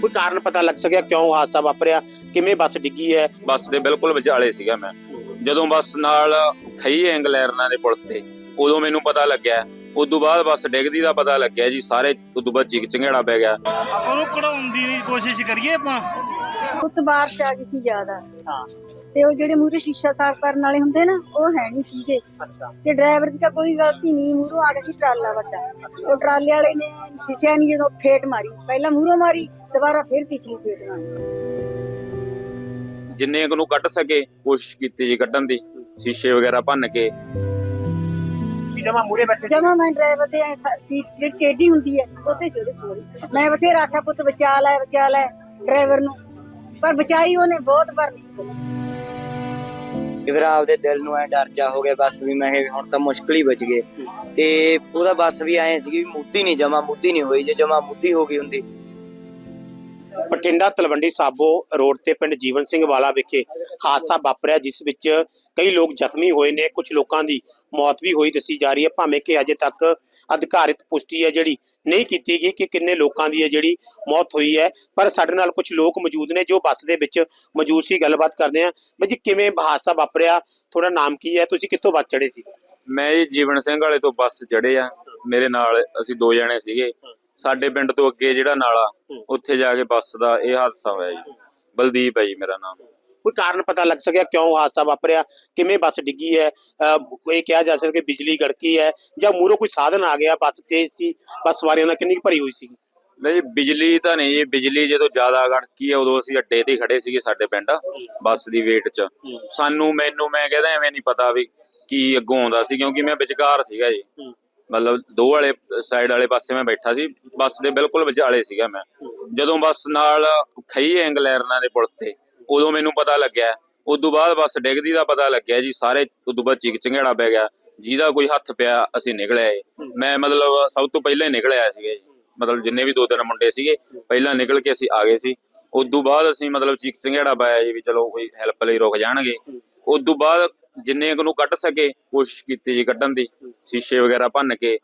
ਕੋਈ ਕਾਰਨ ਪਤਾ ਲੱਗ ਸਕਿਆ ਕਿਉਂ ਹਾਦਸਾ ਵਾਪਰਿਆ? ਕਿਵੇਂ ਬੱਸ ਡਿੱਗੀ ਹੈ? ਬੱਸ ਦੇ ਬਿਲਕੁਲ ਵਿਚਾਲੇ ਸੀਗਾ ਮੈਂ। ਜਦੋਂ ਬੱਸ ਨਾਲ ਖਈ ਇੰਗਲੈਂਡਾਂ ਦੇ ਪੁਲ ਤੇ ਉਦੋਂ ਮੈਨੂੰ ਪਤਾ ਲੱਗਿਆ। ਉਦੋਂ ਬਾਅਦ ਬੱਸ ਡਿੱਗਦੀ ਦਾ ਪਤਾ ਲੱਗਿਆ ਜੀ ਸਾਰੇ ਉਦੋਂ ਬਾਅਦ ਚੀਕ ਚੰਗੇੜਾ ਪੈ ਗਿਆ। ਉਹਨੂੰ ਕਢਾਉਣ ਦੀ ਕੋਸ਼ਿਸ਼ ਕਰੀਏ ਆਪਾਂ? ਉੱਤ ਬਾਰਿਸ਼ ਆ ਗਈ ਸੀ ਜ਼ਿਆਦਾ। ਹਾਂ। ਤੇ ਉਹ ਜਿਹੜੇ ਮੂਹਰੇ ਸ਼ੀਸ਼ਾ ਸਾਫ਼ ਕਰਨ ਵਾਲੇ ਹੁੰਦੇ ਨਾ ਉਹ ਹੈ ਨਹੀਂ ਸੀਗੇ। ਅੱਛਾ। ਤੇ ਡਰਾਈਵਰ ਦੀ ਤਾਂ ਕੋਈ ਗਲਤੀ ਨਹੀਂ ਮੂਹਰੋਂ ਆ ਗਿਆ ਸੀ ਟਰਾਲਾ ਵੱਡਾ। ਉਹ ਟਰਾਲੇ ਵਾਲੇ ਨੇ ਦਿਸਿਆ ਨਹੀਂ ਜਦੋਂ ਫੇਟ ਮਾਰੀ। ਪਹਿਲਾਂ ਮੂਹਰੋਂ ਮਾਰੀ ਦੁਬਾਰਾ ਫਿਰ ਪਿਛਲੀ ਫੇਟ ਮਾਰੀ। ਜਿੰਨੇ ਕੁ ਨੂੰ ਕੱਢ ਸਕੇ ਕੋਸ਼ਿਸ਼ ਕੀਤੀ ਜੀ ਕੱਢਣ ਦੀ ਸ਼ੀਸ਼ੇ ਵਗੈਰਾ ਭੰਨ ਕੇ। ਸੀ ਜਮਾ ਮੂਰੇ ਬੈਠੇ ਸੀ। ਜਮਾ ਮੈਂ ਡਰਾਈਵਰ ਤੇ ਸੀਟ ਜਿਹੜੀ ਟੇਢੀ ਹੁੰਦੀ ਹੈ ਉੱਤੇ ਸੀ ਉਹਦੇ। ਮੈਂ ਬਥੇਰਾ ਆਖਿਆ ਪੁੱਤ ਬਚਾ ਲੈ ਬਚਾ ਲੈ ਡਰਾਈਵਰ ਨੂੰ। ਪਰ ਬਚਾਈ ਉਹਨੇ ਬਹੁਤ ਵਾਰ ਨਹੀਂ ਬਚਾਈ। ਕਿ ਫਿਰ ਆਪਦੇ ਦਿਲ ਨੂੰ ਐ ਡਰ ਜਾ ਹੋ ਗਿਆ, ਬਸ ਵੀ ਮੈਂ ਕਿਹਾ ਵੀ ਹੁਣ ਤਾਂ ਮੁਸ਼ਕਲ ਹੀ ਬਚ ਗਏ। ਤੇ ਉਹਦਾ ਬੱਸ ਵੀ ਐ ਸੀਗੀ ਵੀ ਮੁੱਦੀ ਨਹੀਂ ਜਮਾ ਮੁੱਦੀ ਨਹੀਂ ਹੋਈ, ਜੇ ਜਮਾ ਮੁੱਦੀ ਹੋ ਗਈ ਹੁੰਦੀ ਬਠਿੰਡਾ ਤਲਵੰਡੀ ਸਾਬੋ ਰੋਡ ਤੇ ਪਿੰਡ ਜੀਵਨ ਸਿੰਘ ਵਾਲਾ ਵਿਖੇ ਹਾਦਸਾ ਵਾਪਰਿਆ, ਜਿਸ ਵਿੱਚ ਕਈ ਲੋਕ ਜ਼ਖਮੀ ਹੋਏ ਨੇ, ਕੁਝ ਲੋਕਾਂ ਦੀ ਮੌਤ ਵੀ ਹੋਈ ਦੱਸੀ ਜਾ ਰਹੀ ਹੈ। ਭਾਵੇਂ ਕਿ ਅਜੇ ਤੱਕ ਅਧਿਕਾਰਿਤ ਪੁਸ਼ਟੀ ਹੈ ਜਿਹੜੀ ਨਹੀਂ ਕੀਤੀ ਗਈ ਕਿ ਕਿੰਨੇ ਲੋਕਾਂ ਦੀ ਹੈ ਜਿਹੜੀ ਮੌਤ ਹੋਈ ਹੈ, ਪਰ ਸਾਡੇ ਨਾਲ ਕੁਝ ਲੋਕ ਮੌਜੂਦ ਨੇ ਜੋ ਬੱਸ ਦੇ ਵਿੱਚ ਮੌਜੂਦ ਸੀ। ਗੱਲਬਾਤ ਕਰਦੇ ਆ ਬਈ ਜੀ, ਕਿਵੇਂ ਹਾਦਸਾ ਵਾਪਰਿਆ? ਤੁਹਾਡਾ ਨਾਮ ਕੀ ਹੈ? ਤੁਸੀਂ ਕਿੱਥੋਂ ਬੱਸ ਚੜੇ ਸੀ? ਮੈਂ ਜੀ ਜੀਵਨ ਸਿੰਘ ਵਾਲੇ ਤੋਂ ਬੱਸ ਚੜੇ ਆ। ਮੇਰੇ ਨਾਲ ਅਸੀਂ ਦੋ ਜਣੇ ਸੀਗੇ। ਸਾਡੇ ਪਿੰਡ ਤੋਂ ਅੱਗੇ ਜਿਹੜਾ ਨਾਲਾ ਉੱਥੇ ਜਾ ਕੇ ਬੱਸ ਦਾ ਇਹ ਹਾਦਸਾ ਹੋਇਆ ਜੀ। ਬਲਦੀਪ ਹੈ ਜੀ ਮੇਰਾ ਨਾਮ। ਕੋਈ ਕਾਰਨ ਪਤਾ ਲੱਗ ਸਕਿਆ ਕਿਉਂ ਹਾਦਸਾ ਵਾਪਰਿਆ ਕਿਵੇਂ ਬੱਸ ਡਿੱਗੀ ਹੈ? ਕੋਈ ਕਿਹਾ ਜਾ ਸਕਦਾ ਕਿ ਬਿਜਲੀ ਗੜਕੀ ਹੈ ਜਾਂ ਮੂਹਰੋਂ ਕੋਈ ਸਾਧਨ ਆ ਗਿਆ ਬੱਸ ਤੇਜ਼ ਸੀ ਬੱਸ ਸਵਾਰੀਆਂ ਨਾਲ ਕਿੰਨੀ ਭਰੀ ਹੋਈ ਸੀ ਨਹੀਂ ਬਿਜਲੀ ਤਾਂ ਨਹੀਂ ਜੀ ਬਿਜਲੀ ਜਦੋਂ ਜ਼ਿਆਦਾ ਗੜਕੀ ਹੈ ਉਦੋਂ ਅਸੀਂ ਅੱਡੇ ਤੇ ਖੜੇ ਸੀਗੇ ਸਾਡੇ ਪਿੰਡ ਬੱਸ ਦੀ ਵੇਟ 'ਚ। ਸਾਨੂੰ ਮੈਨੂੰ ਮੈਂ ਕਹਿੰਦਾ ਐਵੇਂ ਨਹੀਂ ਪਤਾ ਵੀ ਕੀ ਅੱਗੋਂ ਆਉਂਦਾ ਸੀ ਕਿਉਂਕਿ ਮੈਂ ਵਿਚਕਾਰ ਸੀਗਾ ਜੀ। ਮਤਲਬ ਦੋ ਵਾਲੇ ਸਾਈਡ ਵਾਲੇ ਪਾਸੇ ਮੈਂ ਬੈਠਾ ਸੀ, ਬੱਸ ਦੇ ਬਿਲਕੁਲ ਵਿਚਾਲੇ ਸੀਗਾ ਮੈਂ। ਜਦੋਂ ਬੱਸ ਨਾਲ ਖਈ ਇੰਗਲੈਂਡਾਂ ਦੇ ਪੁਲ ਤੇ, ਉਦੋਂ ਮੈਨੂੰ ਪਤਾ ਲੱਗਿਆ। ਉਦੋਂ ਬਾਅਦ ਬੱਸ ਡਿੱਗਦੀ ਦਾ ਪਤਾ ਲੱਗਿਆ ਜੀ, ਸਾਰੇ ਉਦੋਂ ਬਾਅਦ ਚੀਕ ਚੰਗੇੜਾ ਪੈ ਗਿਆ। ਜਿਹਦਾ ਕੋਈ ਹੱਥ ਪਿਆ, ਅਸੀਂ ਨਿਕਲਿਆ ਏ ਮੈਂ ਮਤਲਬ ਸਭ ਤੋਂ ਪਹਿਲਾਂ ਹੀ ਨਿਕਲਿਆ ਸੀਗਾ ਜੀ। ਮਤਲਬ ਜਿੰਨੇ ਵੀ ਦੋ ਤਿੰਨ ਮੁੰਡੇ ਸੀਗੇ, ਪਹਿਲਾਂ ਨਿਕਲ ਕੇ ਅਸੀਂ ਆ ਗਏ ਸੀ। ਉਦੋਂ ਬਾਅਦ ਅਸੀਂ ਮਤਲਬ ਚੀਕ ਚੰਗੇੜਾ ਪਾਇਆ ਜੀ ਵੀ ਚਲੋ ਕੋਈ ਹੈਲਪ ਲਈ ਰੁਕ ਜਾਣਗੇ। ਉਦੋਂ ਬਾਅਦ ਜਿੰਨੇ ਕੁ ਨੂੰ ਕੱਢ ਸਕੇ ਕੋਸ਼ਿਸ਼ ਕੀਤੀ ਜੀ ਕੱਢਣ ਦੀ ਸ਼ੀਸ਼ੇ ਵਗੈਰਾ ਭੰਨ ਕੇ।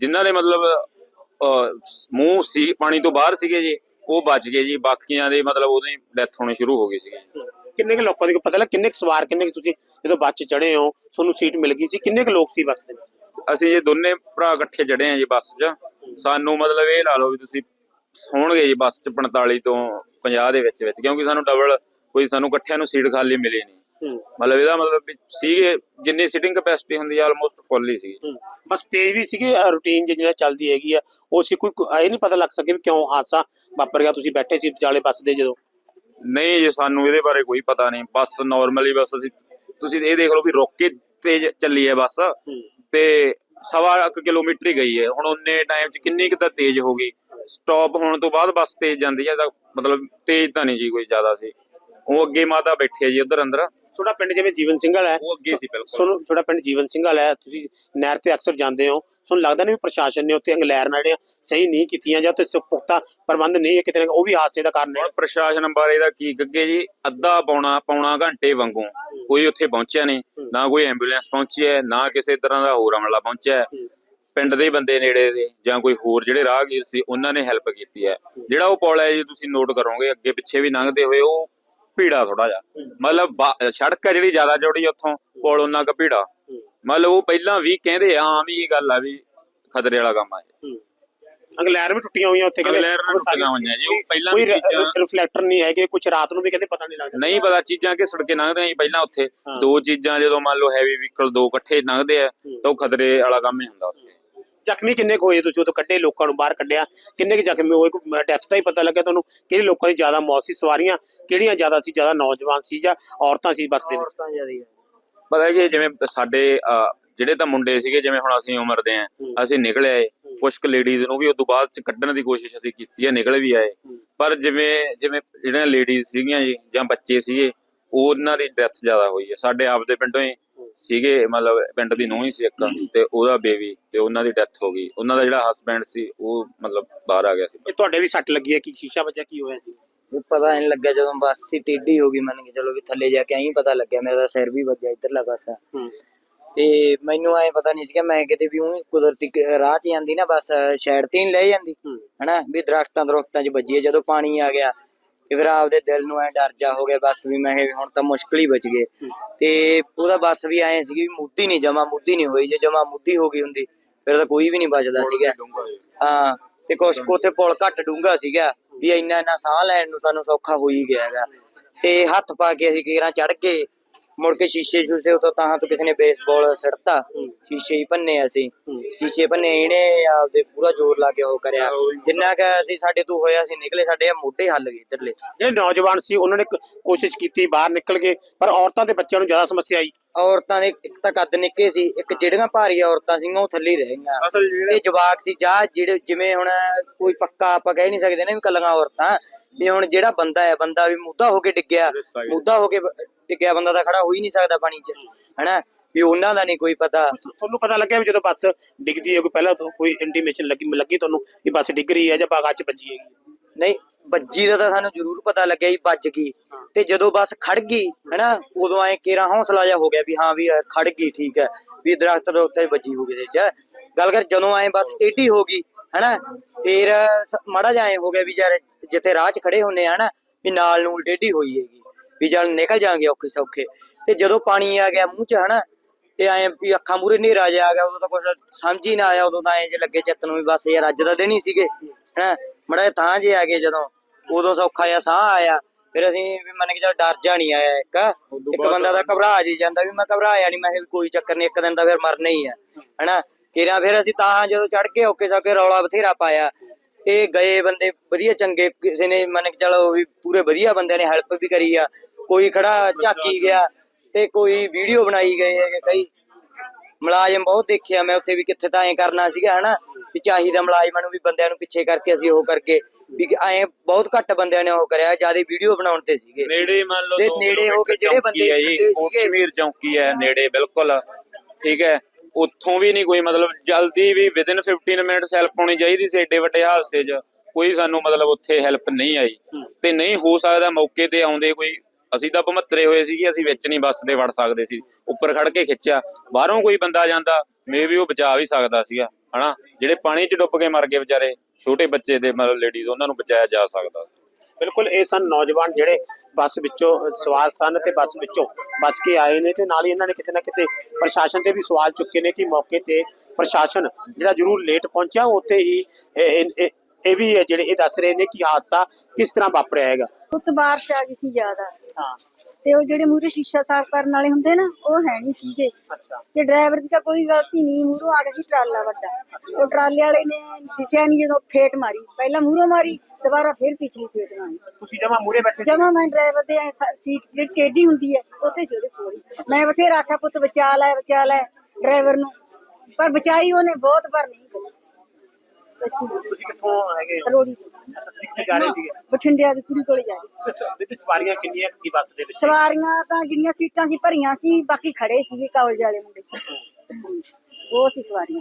ਜਿਨ੍ਹਾਂ ਦੇ ਮਤਲਬ ਮੂੰਹ ਸੀ ਪਾਣੀ ਤੋਂ ਬਾਹਰ ਸੀਗੇ ਜੀ ਉਹ ਬਚ ਗਏ ਜੀ। ਬਾਕੀਆਂ ਦੇ ਮਤਲਬ ਉਹਦੀ ਡੈਥ ਹੋਣੀ ਸ਼ੁਰੂ ਹੋ ਗਈ ਸੀ ਕਿੰਨੇ ਕੁ ਲੋਕਾਂ ਦੀ ਪਤਾ ਲੱਗ ਕਿੰਨੇ ਕੁ ਸਵਾਰ ਕਿੰਨੇ ਕੁ ਤੁਸੀਂ ਜਦੋਂ ਬੱਸ 'ਚ ਚੜੇ ਹੋ ਤੁਹਾਨੂੰ ਸੀਟ ਮਿਲ ਗਈ ਸੀ? ਕਿੰਨੇ ਕੁ ਲੋਕ ਸੀ ਬੱਸ ਦੇ ਅਸੀਂ ਇਹ ਦੋਨੇ ਭਰਾ ਇਕੱਠੇ ਚੜੇ ਆ ਜੀ ਬੱਸ 'ਚ। ਸਾਨੂੰ ਮਤਲਬ ਇਹ ਲਾ ਲਓ ਵੀ ਤੁਸੀਂ ਹੋਣਗੇ ਜੀ ਬੱਸ 'ਚ 45 ਤੋਂ 50 ਦੇ ਵਿੱਚ ਵਿੱਚ ਕਿਉਂਕਿ ਸਾਨੂੰ ਡਬਲ ਕੋਈ ਸਾਨੂੰ ਇਕੱਠਿਆਂ ਨੂੰ ਸੀਟ ਖਾਲੀ ਮਿਲੀ ਨਹੀਂ। ਮਤਲਬ ਇਹਦਾ ਮਤਲਬ ਵੀ ਸੀਗੇ ਜਿੰਨੀ ਸੀਟਿੰਗ ਕੈਪੈਸਿਟੀ ਹੁੰਦੀ ਆ ਆਲਮੋਸਟ ਫੁੱਲ ਹੀ ਸੀ ਬਸ ਤੇਜ਼ ਵੀ ਸੀਗੇ ਰੂਟੀਨ ਜਿਹੜਾ ਚੱਲਦੀ ਹੈਗੀ ਆ। ਉਹ ਸੀ ਕੋਈ ਇਹ ਨਹੀਂ ਪਤਾ ਲੱਗ ਸਕੇ ਵੀ ਕਿਉਂ ਹਾਦਸਾ ਵਾਪਰ ਗਿਆ ਤੁਸੀਂ ਬੈਠੇ ਸੀ ਵਿਚਾਲੇ ਬੱਸ ਦੇ ਜਦੋਂ। ਨਹੀਂ ਜੀ ਸਾਨੂੰ ਇਹਦੇ ਬਾਰੇ ਕੋਈ ਪਤਾ ਨਹੀਂ। ਬੱਸ ਨਾਰਮਲੀ ਬਸ ਅਸੀਂ ਤੁਸੀਂ ਇਹ ਦੇਖ ਲਓ ਵੀ ਰੁਕ ਕੇ ਤੇਜ਼ ਚੱਲੀ ਹੈ ਬੱਸ। ਤੇ ਸਵਾ ਕੁ ਕਿਲੋਮੀਟਰ ਹੀ ਗਈ ਹੈ। ਹੁਣ ਉਹਨੇ ਟਾਈਮ 'ਚ ਕਿੰਨੀ ਕੁ ਤਾਂ ਤੇਜ਼ ਹੋ ਗਈ। ਸਟਾਪ ਹੋਣ ਤੋਂ ਬਾਅਦ ਬੱਸ ਤੇਜ਼ ਜਾਂਦੀ ਹੈ ਤਾਂ ਮਤਲਬ ਤੇਜ਼ ਤਾਂ ਨਹੀਂ ਜੀ ਕੋਈ ਜ਼ਿਆਦਾ ਸੀ। ਉਹ ਅੱਗੇ ਮਾਤਾ ਬੈਠੀ ਹੈ ਜੀ ਉਧਰ ਅੰਦਰ। ਤੁਹਾਡਾ ਪਿੰਡ ਜਿਵੇਂ ਜੀਵਨ ਸਿੰਘ ਵਾਲਾ ਹੈ ਉਹ ਅੱਗੇ ਸੀ ਬਿਲਕੁਲ। ਤੁਹਾਨੂੰ ਤੁਹਾਡਾ ਪਿੰਡ ਜੀਵਨ ਸਿੰਘ ਵਾਲਾ ਹੈ ਤੁਸੀਂ ਨਹਿਰ ਤੇ ਅਕਸਰ ਜਾਂਦੇ ਹੋ। ਤੁਹਾਨੂੰ ਲੱਗਦਾ ਨਹੀਂ ਵੀ ਪ੍ਰਸ਼ਾਸਨ ਨੇ ਉੱਥੇ ਅੰਗਲੈਰ ਨਾਲ ਜਿਹੜੀਆਂ ਸਹੀ ਨਹੀਂ ਕੀਤੀਆਂ ਜਾਂ ਸ- ਪੁਖਤਾ ਪ੍ਰਬੰਧ ਨਹੀਂ ਹੈ ਕਿਤੇ ਨਾ ਉਹ ਵੀ ਹਾਦਸੇ ਦਾ ਕਾਰਨ ਹੈ। ਹੁਣ ਪ੍ਰਸ਼ਾਸਨ ਬਾਰੇ ਦਾ ਕੀ ਗੱਗੇ ਜੀ? ਅੱਧਾ ਪੌਣਾ ਪੌਣਾ ਘੰਟੇ ਵਾਂਗੂ ਕੋਈ ਉੱਥੇ ਪਹੁੰਚਿਆ ਨਹੀਂ। ਨਾ ਕੋਈ ਐਂਬੂਲੈਂਸ ਪਹੁੰਚੀ ਹੈ ਨਾ ਕਿਸੇ ਤਰ੍ਹਾਂ ਦਾ ਹੋਰ ਅਮਲਾ ਪਹੁੰਚਿਆ ਹੈ। ਪਿੰਡ ਦੇ ਬੰਦੇ ਨੇੜੇ ਦੇ ਜਾਂ ਕੋਈ ਹੋਰ ਜਿਹੜੇ ਰਾਹਗੀਰ ਸੀ ਉਹਨਾਂ ਨੇ ਹੈਲਪ ਕੀਤੀ ਹੈ। ਜਿਹੜਾ ਉਹ ਪੁਲ ਹੈ ਜੀ ਤੁਸੀਂ ਨੋਟ ਕਰੋਗੇ ਅੱਗੇ ਪਿੱਛੇ ਵੀ ਲੰਘਦੇ ਹੋਏ ਉਹ ਭੀੜਾ ਥੋੜਾ ਜਿਹਾ। ਮਤਲਬ ਸੜਕ ਹੈ ਜਿਹੜੀ ਜ਼ਿਆਦਾ ਚੌੜੀ ਉੱਥੋਂ ਪੁਲ ਉਹਨਾਂ ਕ ਭੀੜਾ। ਮਤਲਬ ਉਹ ਪਹਿਲਾਂ ਵੀ ਕਹਿੰਦੇ ਆਮ ਹੀ ਗੱਲ ਆ ਵੀ ਖਤਰੇ ਵਾਲਾ ਕੰਮ ਆ ਇਹ। ਅੰਗਲੈਰ ਵੀ ਟੁੱਟੀਆਂ ਹੋਈਆਂ ਉੱਥੇ ਅੰਗਲੈਰ ਨਾਲ ਟੁੱਟੀਆਂ ਹੋਈਆਂ ਜੀ, ਉਹ ਪਹਿਲਾਂ ਕੋਈ ਵੀ ਚੀਜ਼ਾਂ- ਰਿਫਲੈਕਟਰ ਨਹੀਂ ਹੈਗੇ ਕੁਝ ਰਾਤ ਨੂੰ ਵੀ ਕਹਿੰਦੇ ਪਤਾ ਨਹੀਂ ਲੱਗਦਾ। ਨਹੀਂ ਪਤਾ ਚੀਜ਼ਾਂ ਕਿ ਸੜਕੇ ਲੰਘਦੇ ਆ ਪਹਿਲਾਂ ਉੱਥੇ। ਦੋ ਚੀਜ਼ਾਂ ਜਦੋਂ ਮੰਨ ਲਓ ਹੈਵੀ ਵਹੀਕਲ ਦੋ ਇਕੱਠੇ ਲੰਘਦੇ ਆ ਤਾਂ ਉਹ ਖਤਰੇ ਵਾਲਾ ਕੰਮ ਹੀ ਹੁੰਦਾ ਉੱਥੇ। ਜ਼ਖਮੀ ਕਿੰਨੇ ਕੁ ਹੋਏ ਤੁਸੀਂ? ਉਦੋਂ ਕੱਢੇ ਲੋਕਾਂ ਨੂੰ ਬਾਹਰ ਕੱਢਿਆ। ਕਿੰਨੇ ਕੁ ਜ਼ਖਮੀ ਹੋਏ? ਕੋਈ ਡੈਥ ਦਾ ਹੀ ਪਤਾ ਲੱਗਿਆ ਤੁਹਾਨੂੰ। ਕਿਹੜੇ ਲੋਕਾਂ ਦੀ ਜ਼ਿਆਦਾ ਮੌਤ ਸੀ? ਸਵਾਰੀਆਂ ਕਿਹੜੀਆਂ ਜ਼ਿਆਦਾ ਸੀ? ਜ਼ਿਆਦਾ ਨੌਜਵਾਨ ਸੀ ਜਾਂ ਔਰਤਾਂ ਸੀ ਬੱਸ ਦੇ ਵਿੱਚ? ਔਰਤਾਂ ਜਿਆਦੀ ਪਤਾ ਕਿ ਜਿਵੇਂ ਸਾਡੇ ਅਹ, ਜਿਹੜੇ ਤਾਂ ਮੁੰਡੇ ਸੀਗੇ ਜਿਵੇਂ ਹੁਣ ਅਸੀਂ ਉਮਰ ਦੇ ਆ ਅਸੀਂ ਨਿਕਲ ਆਏ। ਕੁਝ ਕੁ ਲੇਡੀਜ਼ ਨੂੰ ਵੀ ਉਦੋਂ ਬਾਅਦ ਚ ਕੱਢਣ ਦੀ ਕੋਸ਼ਿਸ਼ ਅਸੀਂ ਕੀਤੀ ਹੈ ਨਿਕਲ ਵੀ ਆਏ। ਪਰ ਜਿਵੇਂ ਜਿਵੇਂ ਜਿਹੜੀਆਂ ਲੇਡੀਜ਼ ਸੀਗੀਆਂ ਜੀ ਜਾਂ ਬੱਚੇ ਸੀਗੇ ਉਹਨਾਂ ਦੀ ਡੈਥ ਜ਼ਿਆਦਾ ਹੋਈ ਹੈ। ਸਾਡੇ ਆਪ ਦੇ ਪਿੰਡੋਂ ਹੀ ਸੀਗੇ ਮਤਲਬ ਪਿੰਡ ਦੀ ਨੂੰਹ ਹੀ ਸੀ ਇੱਕ ਤੇ ਉਹਦਾ ਬੇਬੀ ਤੇ ਉਹਨਾਂ ਦੀ ਡੈਥ ਹੋ ਗਈ। ਉਹਨਾਂ ਦਾ ਜਿਹੜਾ ਹਸਬੈਂਡ ਸੀ ਉਹ ਮਤਲਬ ਬਾਹਰ ਆ ਗਿਆ ਸੀ। ਇਹ ਤੁਹਾਡੇ ਵੀ ਸੱਟ ਲੱਗੀ ਹੈ ਕਿ ਸ਼ੀਸ਼ਾ ਵੱਜਿਆ ਕੀ ਹੋਇਆ ਜੀ ਵੀ ਪਤਾ ਨਹੀਂ ਲੱਗਿਆ ਜਦੋਂ ਬੱਸ ਹੀ ਟੇਢੀ ਹੋ ਗਈ ਮੰਨ ਕੇ ਚਲੋ ਵੀ ਥੱਲੇ ਜਾ ਕੇ ਐਂ ਪਤਾ ਲੱਗਿਆ ਮੇਰਾ ਤਾਂ ਸਿਰ ਵੀ ਵੱਜਿਆ ਇਧਰਲਾ ਪਾਸਾ। ਤੇ ਮੈਨੂੰ ਐ ਪਤਾ ਨਹੀਂ ਸੀਗਾ ਮੈਂ ਕਿਤੇ ਵੀ ਉਹ ਕੁਦਰਤੀ ਕ- ਰਾਹ 'ਚ ਜਾਂਦੀ ਨਾ ਬਸ ਸਾਈਡ ਤੇ ਹੀ ਲੈ ਜਾਂਦੀ। ਹੂੰ। ਹਨਾ ਵੀ ਦਰਖਤਾਂ ਦਰਖਤਾਂ 'ਚ ਵੱਜੀ ਹੈ। ਜਦੋਂ ਪਾਣੀ ਆ ਗਿਆ। ਤੇ ਫਿਰ ਆਪਦੇ ਦਿਲ ਨੂੰ ਐ ਡਰ ਜਾ ਹੋ ਗਿਆ ਬਸ ਵੀ ਮੈਂ ਕਿਹਾ ਹੁਣ ਤਾਂ ਮੁਸ਼ਕਲ ਹੀ ਬਚ ਗਏ ਤੇ ਉਹਦਾ ਬੱਸ ਵੀ ਐ ਸੀ ਵੀ ਮੁੱਦੀ ਨਹੀਂ ਜਮਾ ਮੁੱਦੀ ਨਹੀਂ ਹੋਈ। ਜੇ ਜਮਾ ਮੁੱਦੀ ਹੋ ਗਈ ਹੁੰਦੀ ਫਿਰ ਤਾਂ ਕੋਈ ਵੀ ਨਹੀਂ ਬਚਦਾ ਸੀਗਾ। ਹਾਂ ਤੇ ਕੁਛ ਕੁ ਉੱਥੇ ਪੁਲ ਘੱਟ ਡੂੰਗਾ ਸੀਗਾ ਵੀ ਇੰਨਾ ਇੰਨਾ ਸਾਹ ਲੈਣ ਨੂੰ ਸਾਨੂੰ ਸੌਖਾ ਹੋ ਹੀ ਗਿਆ ਹੈਗਾ। ਤੇ ਹੱਥ ਪਾ ਕੇ ਅਸੀਂ ਕੇਰਾਂ ਚੜ ਗਏ। ਮੁੜ ਕੇ ਸ਼ੀਸ਼ੇ ਸ਼ੂਸ਼ੇ ਉਤੋਂ ਤਾਂ ਤੋਂ ਕਿਸੇ ਨੇ ਬੇਸਬਾਲ ਸਿੱਟਤਾ ਸ਼ੀਸ਼ੇ ਹੀ ਭੰਨੇ ਅਸੀਂ। ਸ਼ੀਸ਼ੇ ਭੰਨੇ ਇਹਨੇ ਆਪਦੇ ਪੂਰਾ ਜ਼ੋਰ ਲਾ ਕੇ ਉਹ ਕਰਿਆ। ਜਿੰਨਾ ਕਿ ਅਸੀਂ ਸਾਡੇ ਤੋਂ ਹੋਇਆ ਸੀ ਨਿਕਲੇ ਸਾਡੇ ਮੋਢੇ ਹੱਲ ਗਏ ਇਧਰਲੇ। ਜਿਹੜੇ ਨੌਜਵਾਨ ਸੀ ਉਹਨਾਂ ਨੇ ਕੋਸ਼ਿਸ਼ ਕੀਤੀ ਬਾਹਰ ਨਿਕਲ ਗਏ। ਪਰ ਔਰਤਾਂ ਤੇ ਬੱਚਿਆਂ ਨੂੰ ਜ਼ਿਆਦਾ ਸਮੱਸਿਆ ਆਈ। ਔਰਤਾਂ ਦੇ ਇੱਕ ਤਾਂ ਕੱਦ ਨਿੱਕੇ ਸੀ ਇੱਕ ਜਿਹੜੀਆਂ ਭਾਰੀ ਔਰਤਾਂ ਸੀਗੀਆਂ ਉਹ ਥੱਲੇ ਹੀ ਰਹਿ ਗਈਆਂ। ਅਸਲ ਜਿਹੜੇ ਇਹ ਜਵਾਕ ਸੀ ਜਾਂ ਜਿਹੜੇ ਜਿਵੇਂ ਹੁਣ ਕੋਈ ਪੱਕਾ ਆਪਾਂ ਕਹਿ ਨਹੀਂ ਸਕਦੇ ਨਾ ਵੀ ਕੱਲੀਆਂ ਔਰਤਾਂ ਵੀ ਹੁਣ ਜਿਹੜਾ ਬੰਦਾ ਹੈ ਬੰਦਾ ਵੀ ਮੁੱਦਾ ਹੋ ਕੇ ਡਿੱਗਿਆ ਮੁੱਦਾ ਹੋ ਕੇ ਡਿੱਗਿਆ ਬੰਦਾ ਤਾਂ ਖੜਾ ਹੋ ਹੀ ਨਹੀਂ ਸਕਦਾ ਪਾਣੀ 'ਚ ਹਨਾ? ਵੀ ਉਹਨਾਂ ਦਾ ਨਹੀਂ ਕੋਈ ਪਤਾ। ਤੁਹਾਨੂੰ ਪਤਾ ਲੱਗਿਆ ਵੀ ਜਦੋਂ ਬੱਸ ਡਿੱਗਦੀ ਹੈ ਕੋਈ ਪਹਿਲਾਂ ਤੋਂ ਕੋਈ ਇੰਟੀਮੇਸ਼ਨ ਲੱਗੀ ਲੱਗੀ ਤੁਹਾਨੂੰ ਕਿ ਬੱਸ ਡਿੱਗ ਰਹੀ ਹੈ ਜਾਂ ਬਾਗਾ 'ਚ ਵੱਜੀ ਹੈਗੀ? ਨਹੀਂ ਵੱਜੀ ਦਾ ਤਾਂ ਸਾਨੂੰ ਜ਼ਰੂਰ ਪਤਾ ਲੱਗਿਆ ਜੀ ਵੱਜ ਗਈ। ਤੇ ਜਦੋਂ ਬੱਸ ਖੜ ਗਈ, ਹਨਾ, ਉਦੋਂ ਐ ਕੇਰਾ ਹੌਸਲਾ ਜਿਹਾ ਹੋ ਗਿਆ ਵੀ ਹਾਂ ਵੀ ਇਹ ਖੜ ਗਈ, ਠੀਕ ਹੈ, ਵੀ ਦਰਖਤ ਦੇ ਉੱਤੇ ਵੱਜੀ ਹੋ ਗਈ ਦੇ ਚ ਗੱਲ ਕਰ, ਜਦੋਂ ਐ ਬੱਸ ਟੇਢੀ ਹੋ ਗਈ, ਹੈਨਾ, ਫੇਰ ਸ- ਮਾੜਾ ਜਿਹਾ ਐ ਹੋ ਗਿਆ ਵੀ ਯਾਰ ਜਿੱਥੇ ਰਾਹ 'ਚ ਖੜੇ ਹੁੰਨੇ ਆ, ਹਨਾ, ਵੀ ਨਾਲ ਨੂੰ ਟੇਢੀ ਹੋਈ ਹੈਗੀ, ਵੀ ਚੱਲ ਨਿਕਲ ਜਾਾਂਗੇ ਔਖੇ ਸੌਖੇ। ਤੇ ਜਦੋਂ ਪਾਣੀ ਆ ਗਿਆ ਮੂੰਹ 'ਚ, ਹਨਾ, ਤੇ ਐ ਵੀ ਅੱਖਾਂ ਮੂਰੇ ਹਨੇਰਾ ਜਿਹਾ ਆ ਗਿਆ, ਉਦੋਂ ਤਾਂ ਕੁਝ ਸਮਝ ਹੀ ਨਾ ਆਇਆ, ਉਦੋਂ ਤਾਂ ਐ ਜੇ ਲੱਗੇ ਚਿੱਤ ਨੂੰ ਵੀ ਬਸ ਯਾਰ ਅੱਜ ਦਾ ਦਿਨ ਹੀ ਸੀਗੇ, ਹਨਾ, ਮੜਾ ਥਾਂ ਜੇ ਆ ਗਏ ਜਦੋਂ। ਉਦੋਂ ਸੌਖਾ ਜਿਹਾ ਸਾਹ ਆਇਆ। ਫਿਰ ਅਸੀਂ ਵੀ ਮੰਨ ਕੇ ਚੱਲ ਡਰ ਜਾ ਨਹੀਂ ਆਇਆ ਇੱਕ। ਇੱਕ ਬੰਦਾ ਤਾਂ ਘਬਰਾ ਜੀ ਜਾਂਦਾ ਵੀ ਮੈਂ ਘਬਰਾਇਆ ਨਹੀਂ ਮੈਂ ਕਿਹਾ ਵੀ ਕੋਈ ਚੱਕਰ ਨਹੀਂ ਇੱਕ ਦਿਨ ਤਾਂ ਫਿਰ ਮਰਨਾ ਹੀ ਆ। ਹਨਾ? ਕਿਰਿਆ ਫਿਰ ਅਸੀਂ ਤਾਂ ਜਦੋਂ ਚੜ ਕੇ ਓਕੇ ਸਕੇ ਰੌਲਾ ਬਥੇਰਾ ਪਾਇਆ। ਤੇ ਗਏ ਬੰਦੇ ਵਧੀਆ ਚੰਗੇ ਕਿਸੇ ਨੇ ਮੰਨ ਕੇ ਚਲੋ ਵੀ ਪੂਰੇ ਵਧੀਆ ਬੰਦਿਆਂ ਨੇ ਹੈਲਪ ਵੀ ਕਰੀ ਆ। ਕੋਈ ਖੜਾ ਝਾਕੀ ਗਿਆ ਤੇ ਕੋਈ ਵੀਡੀਓ ਬਣਾਈ ਗਏ ਹੈਗੇ ਕਈ। ਮੁਲਾਜ਼ਮ ਬਹੁਤ ਦੇਖਿਆ ਮੈਂ ਉੱਥੇ ਵੀ ਕਿੱਥੇ ਤਾਂ ਐਂ ਕਰਨਾ ਸੀਗਾ ਹਨਾ? ਵੀ ਚਾਹੀਦਾ ਮੁਲਾਜ਼ਮਾਂ ਨੂੰ ਵੀ ਬੰਦਿਆਂ ਨੂੰ ਪਿੱਛੇ ਕਰਕੇ ਅਸੀਂ ਉਹ ਕਰਕੇ ਵੀ ਐਂ ਬਹੁਤ ਘੱਟ ਬੰਦਿਆਂ ਨੇ ਉਹ ਕਰਿਆ ਜ਼ਿਆਦਾ ਵੀਡੀਓ ਬਣਾਉਣ ਤੇ ਸੀਗੇ। ਨੇੜੇ ਮੰਨ ਲਓ ਤੇ ਨੇੜੇ ਹੋ ਕੇ ਜਿਹੜੇ ਬੰਦੇ ਸੀਗੇ। ਕਸ਼ਮੀਰ ਚੌਂਕੀ ਹੈ ਨੇੜੇ ਬਿਲਕੁਲ। ਠੀਕ ਹੈ ਉੱਥੋਂ ਵੀ ਨਹੀਂ ਕੋਈ ਮਤਲਬ ਜਲਦੀ ਵੀ ਵਿਦਿਨ 15 ਮਿੰਟਸ ਹੈਲਪ ਹੋਣੀ ਚਾਹੀਦੀ ਸੀ ਏਡੇ ਵੱਡੇ ਹਾਦਸੇ 'ਚ। ਕੋਈ ਸਾਨੂੰ ਮਤਲਬ ਉੱਥੇ ਹੈਲਪ ਨਹੀਂ ਆਈ। ਤੇ ਨਹੀਂ ਹੋ ਸਕਦਾ ਮੌਕੇ ਤੇ ਆਉਂਦੇ ਕੋਈ ਅਸੀਂ ਤਾਂ ਭਮੱਤਰੇ ਹੋਏ ਸੀਗੇ ਅਸੀਂ ਵਿੱਚ ਨਹੀਂ ਬੱਸ ਦੇ ਵੜ ਸਕਦੇ ਸੀ। ਉੱਪਰ ਖੜ ਕੇ ਖਿੱਚਿਆ। ਬਾਹਰੋਂ ਕੋਈ ਬੰਦਾ ਜਾਂਦਾ ਮੇ ਵੀ ਉਹ ਬਚਾ ਵੀ ਸਕਦਾ ਸੀਗਾ। ਹਨਾ? ਜਿਹੜੇ ਪਾਣੀ 'ਚ ਡੁੱਬ ਕੇ ਮਰ ਗਏ ਵਿਚਾਰੇ ਛੋਟੇ ਬੱਚੇ ਤੇ ਮਤਲਬ ਲੇਡੀਜ਼ ਉਹਨਾਂ ਨੂੰ ਬਚਾਇਆ ਜਾ ਸਕਦਾ। ਬਿਲਕੁਲ ਇਹ ਸਨ ਨੌਜਵਾਨ ਜਿਹੜੇ ਬੱਸ ਵਿੱਚੋਂ ਸਵਾਰ ਸਨ ਤੇ ਬੱਸ ਵਿੱਚੋਂ ਬਚ ਕੇ ਆਏ ਨੇ ਤੇ ਨਾਲ ਹੀ ਇਹਨਾਂ ਨੇ ਕਿਤੇ ਨਾ ਕਿਤੇ ਪ੍ਰਸ਼ਾਸਨ ਤੇ ਵੀ ਸਵਾਲ ਚੁੱਕੇ ਨੇ ਕਿ ਮੌਕੇ ਤੇ ਪ੍ਰਸ਼ਾਸਨ ਜਿਹੜਾ ਜ਼ਰੂਰ ਲੇਟ ਪਹੁੰਚਿਆ ਉੱਥੇ ਹੀ ਇਹ- ਵੀ ਹੈ ਜਿਹੜੇ ਇਹ ਦੱਸ ਰਹੇ ਨੇ ਕਿ ਹਾਦਸਾ ਕਿਸ ਤਰ੍ਹਾਂ ਵਾਪਰਿਆ ਹੈਗਾ। ਉੱਤ ਬਾਰਿਸ਼ ਆ ਗਈ ਸੀ ਜ਼ਿਆਦਾ। ਹਾਂ। ਤੇ ਉਹ ਜਿਹੜੇ ਮੂਰੇ ਸ਼ੀਸ਼ਾ ਸਾਫ਼ ਕਰਨ ਵਾਲੇ ਹੁੰਦੇ ਨਾ ਉਹ ਹੈ ਨਹੀਂ ਸੀਗੇ। ਅੱਛਾ। ਤੇ ਡਰਾਈਵਰ ਦੀ ਤਾਂ ਕੋਈ ਗਲਤੀ ਨਹੀਂ ਮੂਹਰੋਂ ਆ ਗਿਆ ਸੀ ਟਰਾਲਾ ਵੱਡਾ। ਉਹ ਟਰਾਲੇ ਵਾਲੇ ਨੇ ਦਿਸਿਆ ਨਹੀਂ ਜਦੋਂ ਫੇਟ ਮਾਰੀ। ਪਹਿਲਾਂ ਮੂਹਰੋਂ ਮਾਰੀ ਦੁਬਾਰਾ ਫਿਰ ਪਿਛਲੀ ਫੇਟ ਮਾਰੀ। ਤੁਸੀਂ ਜਮਾ ਮੂਰੇ ਬੈਠੇ ਸੀ? ਜਮਾ ਮੈਂ ਡਰਾਈਵਰ ਦੇ ਐਂ ਸ- ਸੀਟ ਜਿਹੜੀ ਟੇਢੀ ਹੁੰਦੀ ਹੈ ਉੱਤੇ ਸੀ ਉਹਦੇ ਕੋਲ ਹੀ। ਮੈਂ ਬਥੇਰਾ ਆਖਿਆ ਪੁੱਤ ਬਚਾ ਲੈ ਬਚਾ ਲੈ ਡਰਾਈਵਰ ਨੂੰ। ਪਰ ਬਚਾਈ ਉਹਨੇ ਬਹੁਤ ਪਰ ਨਹੀਂ ਬਚੀ। ਬੱਚੀ। ਤੁਸੀਂ ਕਿੱਥੋਂ ਹੈਗੇ ਹੋ? ਰੋੜੀ ਤੋਂ। ਕਿੱਥੇ ਜਾ ਰਹੇ ਸੀਗੇ। ਬਠਿੰਡਿਆਂ ਦੀ ਕੁੜੀ ਕੋਲ ਜਾ ਰਹੀ ਸੀ। ਤੇ ਤੇ ਸਵਾਰੀਆਂ ਕਿੰਨੀਆਂ ਕੁ ਸੀ ਬੱਸ ਦੇ ਵਿੱਚ? ਸਵਾਰੀਆਂ ਤਾਂ ਜਿੰਨੀਆਂ ਸੀਟਾਂ ਸੀ ਭਰੀਆਂ ਸੀ ਬਾਕੀ ਖੜੇ ਸੀਗੇ ਕਾਲਜ ਵਾਲੇ ਮੁੰਡੇ। ਉਹ ਸੀ ਸਵਾਰੀਆਂ।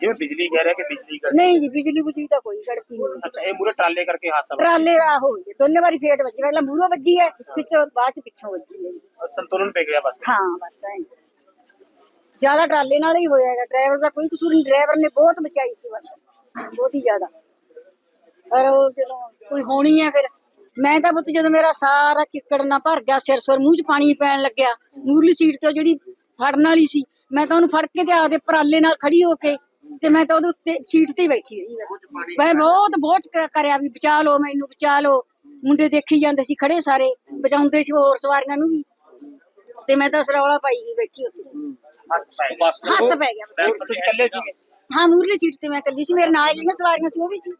ਜਿਵੇਂ ਬਿਜਲੀ ਕਹਿ ਰਿਹਾ ਕਿ ਬਿਜਲੀ ਕਰ ਨਹੀਂ ਜੀ ਬਿਜਲੀ ਬੁਜਲੀ ਤਾਂ ਕੋਈ ਗੜਕੀ ਨਹੀਂ। ਅੱਛਾ ਇਹ ਮੂਰੇ ਟਰਾਲੇ ਕਰਕੇ ਹਾਦਸਾ ਦੋਨੇ ਵਾਰੀ ਫੇਟ ਵੱਜੀ। ਪਹਿਲਾਂ ਵੱਜੀ ਹੈ ਪਿੱਛੋਂ ਬਾਅਦ ਚ ਪਿੱਛੋਂ ਵੱਜੀ ਹੈ। ਸੰਤੁਲਨ ਪੈ ਗਿਆ ਬੱਸ ਹਾਂ ਬਸ ਐ। ਜ਼ਿਆਦਾ ਟਰਾਲੇ ਨਾਲ ਹੀ ਹੋਇਆ ਹੈਗਾ। ਡਰਾਈਵਰ ਦਾ ਕੋਈ ਕਸੂਰ ਨਹੀਂ ਡਰਾਈਵਰ ਨੇ ਬਹੁਤ ਬਚਾਈ ਸੀ ਬਸ। ਬਹੁਤ ਹੀ ਜ਼ਿਆਦਾ। ਪਰ ਉਹ ਜਦੋਂ ਕੋਈ ਹੋਣੀ ਹੈ ਫਿਰ ਮੈਂ ਤਾਂ ਪੁੱਤ ਜਦੋਂ ਮੇਰਾ ਸਾਰਾ ਚਿੱਕੜ ਨਾ ਭਰ ਗਿਆ ਸਿਰ ਸੁਰ ਮੂੰਹ 'ਚ ਪਾਣੀ ਪੈਣ ਲੱਗਿਆ ਮੂਰਲੀ ਸੀਟ ਤੇ ਉਹ ਜਿਹੜੀ ਫੜਨ ਵਾਲੀ ਸੀ ਮੈਂ ਤਾਂ ਉਹਨੂੰ ਫੜ ਕੇ ਤੇ ਆਪਦੇ ਪਰਾਲੇ ਨਾਲ ਖੜੀ ਹੋ ਕੇ ਤੇ ਮੈਂ ਤਾਂ ਉਹਦੇ ਉੱਤੇ ਸੀਟ ਤੇ ਬੈਠੀ ਰਹੀ ਬਸ। ਮੈਂ ਬਹੁਤ ਬਹੁਤ ਕਰਿਆ ਵੀ ਬਚਾ ਲਓ ਮੈਨੂੰ ਬਚਾ ਲਓ। ਮੁੰਡੇ ਦੇਖੀ ਜਾਂਦੇ ਸੀ ਖੜੇ ਸਾਰੇ ਬਚਾਉਂਦੇ ਸੀ ਹੋਰ ਸਵਾਰੀਆਂ ਨੂੰ ਵੀ। ਤੇ ਮੈਂ ਤਾਂ ਸਰੌਲਾ ਪਾਈ ਗਈ ਬੈਠੀ ਉੱਥੇ। ਹੱਥ ਪੈ ਗਿਆ। ਸੀਗੇ? ਹਾਂ ਮੂਰਲੀ ਸੀਟ ਤੇ ਮੈਂ ਇਕੱਲੀ ਸੀ ਮੇਰੇ ਨਾਲ ਜਿਹੜੀਆਂ ਸਵਾਰੀਆਂ ਸੀ ਉਹ ਵੀ ਸੀ।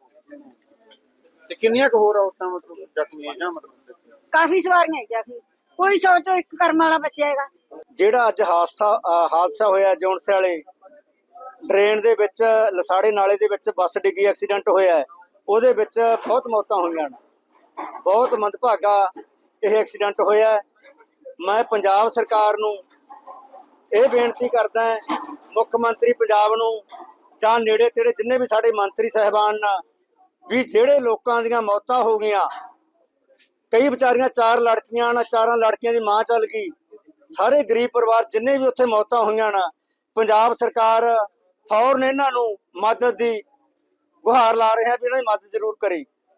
ਤੇ ਕਿੰਨੀਆਂ ਕੁ ਹੋਰ ਔਰਤਾਂ ਮਤਲਬ ਜ਼ਖਮੀ ਜਾਂ ਮਤਲਬ ਕਾਫੀ ਸਵਾਰੀਆਂ ਜਾਂ ਫਿਰ ਕੋਈ ਸੋਚੋ ਇੱਕ ਕਰਮ ਵਾਲਾ ਬੱਚਾ ਹੈਗਾ ਜਿਹੜਾ ਅੱਜ ਹਾਦਸਾ ਹਾਦਸਾ ਹੋਇਆ ਜੌਨਸੇ ਵਾਲੇ ਡਰੇਨ ਦੇ ਵਿੱਚ ਲਸਾੜੇ ਨਾਲੇ ਦੇ ਵਿੱਚ ਬੱਸ ਡਿੱਗੀ ਐਕਸੀਡੈਂਟ ਹੋਇਆ ਹੈ। ਉਹਦੇ ਵਿੱਚ ਬਹੁਤ ਮੌਤਾਂ ਹੋਈਆਂ ਨੇ ਬਹੁਤ ਮੰਦਭਾਗਾ ਇਹ ਐਕਸੀਡੈਂਟ ਹੋਇਆ ਹੈ। ਮੈਂ ਪੰਜਾਬ ਸਰਕਾਰ ਨੂੰ ਇਹ ਬੇਨਤੀ ਕਰਦਾ ਹਾਂ ਮੁੱਖ ਮੰਤਰੀ ਪੰਜਾਬ ਨੂੰ ਜਾਂ ਨੇੜੇ ਤੇੜੇ ਜਿੰਨੇ ਵੀ ਸਾਡੇ ਮੰਤਰੀ ਸਹਿਬਾਨ ਨਾ ਵੀ ਜਿਹੜੇ ਲੋਕਾਂ ਦੀਆਂ ਮੌਤਾਂ ਹੋ ਗਈਆਂ, ਕਈ ਵਿਚਾਰੀਆਂ ਚਾਰ ਲੜਕੀਆਂ ਨਾ ਚਾਰਾਂ ਲੜਕੀਆਂ ਦੀ ਮਾਂ ਚੱਲ ਗਈ, ਸਾਰੇ ਗਰੀਬ ਪਰਿਵਾਰ ਜਿੰਨੇ ਵੀ ਉੱਥੇ ਮੌਤਾਂ ਹੋਈਆਂ ਨਾ, ਪੰਜਾਬ ਸਰਕਾਰ ਫੌਰਨ ਇਹਨਾਂ ਨੂੰ ਮਦਦ ਦੀ ਗੁਹਾਰ ਲਾ ਰਹੇ ਆ ਵੀ ਇਹਨਾਂ ਦੀ ਮਦਦ ਜ਼ਰੂਰ ਕਰੇ।